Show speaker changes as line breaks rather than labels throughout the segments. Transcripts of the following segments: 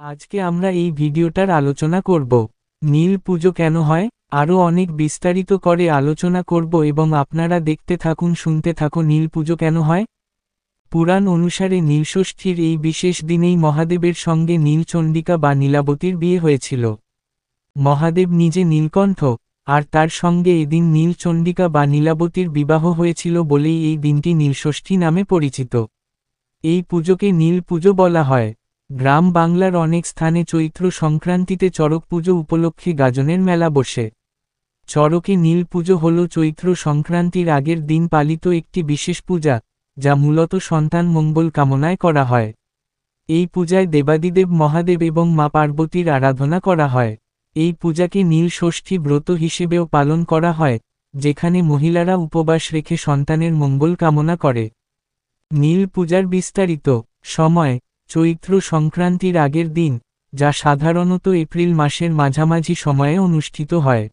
আজকে আমরা এই ভিডিওটার আলোচনা করব। নীল পুজো কেন হয়? আরও অনেক বিস্তারিত করে আলোচনা করব এবং আপনারা দেখতে থাকুন, শুনতে থাকো নীল পুজো কেন হয়। পুরাণ অনুসারে নীলষষ্ঠীর এই বিশেষ দিনেই মহাদেবের সঙ্গে নীলচণ্ডিকা বা নীলাবতীর বিয়ে হয়েছিল। মহাদেব নিজে নীলকণ্ঠ, আর তার সঙ্গে এদিন নীলচণ্ডিকা বা নীলাবতীর বিবাহ হয়েছিল বলেই এই দিনটি নীলষষ্ঠী নামে পরিচিত। এই পুজোকে নীল পুজো বলা হয়। গ্রাম বাংলার অনেক স্থানে চৈত্র সংক্রান্তিতে চড়ক পুজো উপলক্ষে গাজনের মেলা বসে। চড়কে নীল পুজো হল চৈত্র সংক্রান্তির আগের দিন পালিত একটি বিশেষ পূজা, যা মূলত সন্তান মঙ্গল কামনায় করা হয়। এই পূজায় দেবাদিদেব মহাদেব এবং মা পার্বতীর আরাধনা করা হয়। এই পূজাকে নীল ষষ্ঠী ব্রত হিসেবেও পালন করা হয়, যেখানে মহিলারা উপবাস রেখে সন্তানের মঙ্গল কামনা করে। নীল পূজার বিস্তারিত সময় চৈত্র সংক্রান্তির আগের দিন, যা সাধারণত এপ্রিল মাসের মাঝামাঝি সময়ে অনুষ্ঠিত হয়।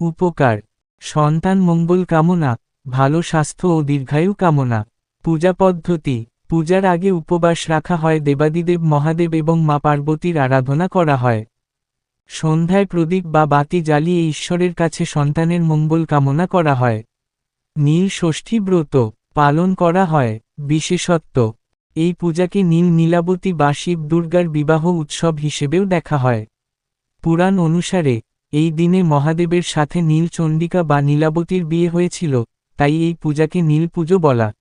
উপকার, সন্তান মঙ্গল কামনা, ভালো স্বাস্থ্য ও দীর্ঘায়ু কামনা। পূজা পদ্ধতি, পূজার আগে উপবাস রাখা হয়, দেবাদিদেব, মহাদেব এবং মা পার্বতীর আরাধনা করা হয়। সন্ধ্যায় প্রদীপ বা বাতি জ্বালিয়ে ঈশ্বরের কাছে সন্তানের মঙ্গল কামনা করা হয়। নীল ষষ্ঠী ব্রত পালন করা হয়, বিশেষত্ব। এই পূজাকে নীল নীলাবতী বা শিব দুর্গার বিবাহ উৎসব হিসেবেও দেখা হয়। পুরাণ অনুসারে, এই দিনে মহাদেবের সাথে নীল চণ্ডিকা বা নীলাবতীর বিয়ে হয়েছিল, তাই এই পূজাকে নীল পুজো বলা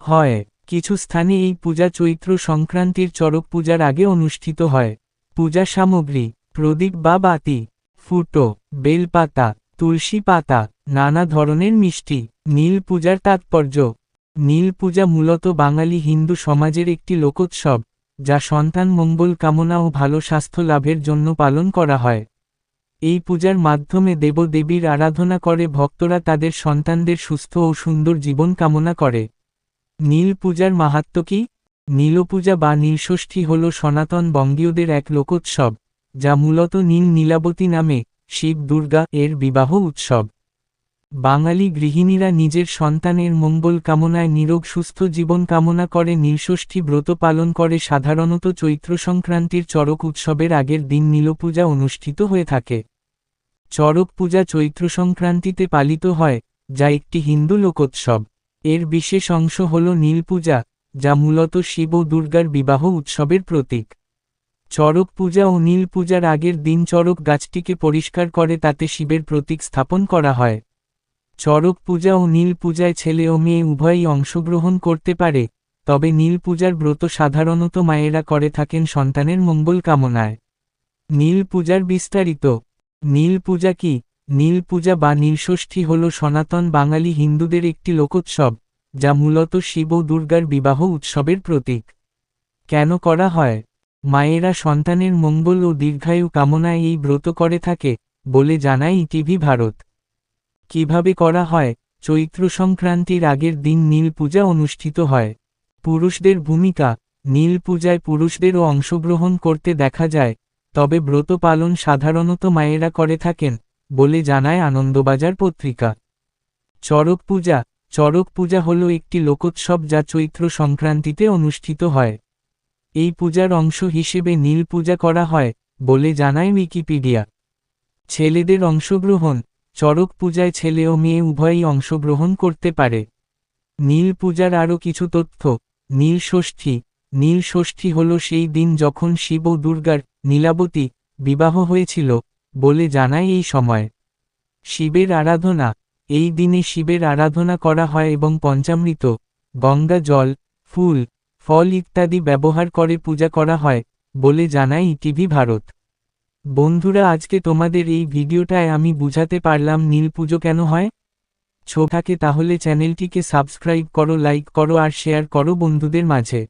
হয়। কিছু স্থানে এই পূজা চৈত্র সংক্রান্তির চড়ক পূজার আগে অনুষ্ঠিত হয়। পূজা সামগ্রী, প্রদীপ বা বাতি, ফুটো, বেলপাতা, তুলসী পাতা, নানা ধরনের মিষ্টি, নীল পূজার তাৎপর্য। নীল পূজা মূলত বাঙালি হিন্দু সমাজের একটি লোকোৎসব, যা সন্তান মঙ্গল কামনা ও ভালো স্বাস্থ্য লাভের জন্য পালন করা হয়। এই পূজার মাধ্যমে দেবদেবীর আরাধনা করে ভক্তরা তাদের সন্তানদের সুস্থ ও সুন্দর জীবন কামনা করে। নীল পূজার মাহাত্ম কি? নীলপূজা বা নীলষষ্ঠী হল সনাতন বঙ্গীয়দের এক লোকোৎসব, যা মূলত নীল নীলাবতী নামে শিব দুর্গা এর বিবাহ উৎসব। বাঙালি গৃহিণীরা নিজের সন্তানের মঙ্গল কামনায় নিরোগ সুস্থ জীবন কামনা করে নীলষষ্ঠী ব্রত পালন করে সাধারণত চৈত্র সংক্রান্তির চরক উৎসবের আগের দিন নীলপূজা অনুষ্ঠিত হয়ে থাকে। চরক পূজা চৈত্র সংক্রান্তিতে পালিত হয়, যা একটি হিন্দু লোকোৎসব। এর বিশেষ অংশ হল নীল পূজা যা মূলত শিব ও দুর্গার বিবাহ উৎসবের প্রতীক। চড়ক পূজা ও নীল পূজার আগের দিন চরক গাছটিকে পরিষ্কার করে তাতে শিবের প্রতীক স্থাপন করা হয়। চড়ক পূজা ও নীল পূজায় ছেলে ও মেয়ে উভয়ই অংশগ্রহণ করতে পারে, তবে নীল পূজার ব্রত সাধারণত মায়েরা করে থাকেন সন্তানের মঙ্গল কামনায়। নীল পূজার বিস্তারিত, নীল পূজা কি? নীল পূজা বা নীলষষ্ঠী হল সনাতন বাঙালি হিন্দুদের একটি লোকোৎসব, যা মূলত শিব দুর্গার বিবাহ উৎসবের প্রতীক। কেন করা হয়? মায়েরা সন্তানের মঙ্গল ও দীর্ঘায়ু কামনায় এই ব্রত করে থাকে, বলে জানায় ইটিভি ভারত। কীভাবে করা হয়? চৈত্র সংক্রান্তির আগের দিন নীল পূজা অনুষ্ঠিত হয়। পুরুষদের ভূমিকা, নীল পূজায় পুরুষদেরও অংশগ্রহণ করতে দেখা যায়, তবে ব্রত পালন সাধারণত মায়েরা করে থাকেন, বলে জানায় আনন্দবাজার পত্রিকা। চরক পূজা চরক পূজা হল একটি লোকোৎসব যা চৈত্র সংক্রান্তিতে অনুষ্ঠিত হয়। এই পূজার অংশ হিসেবে নীল পূজা করা হয়, বলে জানায় উইকিপিডিয়া। ছেলেদের অংশগ্রহণ চড়ক পূজায় ছেলে ও মেয়ে উভয়ই অংশগ্রহণ করতে পারে। নীল পূজার আরও কিছু তথ্য। নীল ষষ্ঠী। নীল ষষ্ঠী হল সেই দিন যখন শিব ও দুর্গার নীলাবতী বিবাহ হয়েছিল বলে জানায় এই সময়। শিবের আরাধনা। এই দিনে শিবের আরাধনা করা হয় এবং পঞ্চামৃত, গঙ্গা জল, ফুল, ফল ইত্যাদি ব্যবহার করে পূজা করা হয় বলে জানায় ইটিভি ভারত। বন্ধুরা, আজকে তোমাদের এই ভিডিওটায় আমি বুঝাতে পারলাম নীল পুজো কেন হয়। ছোটাকে তাহলে চ্যানেলটিকে সাবস্ক্রাইব করো, লাইক করো আর শেয়ার করো বন্ধুদের মাঝে।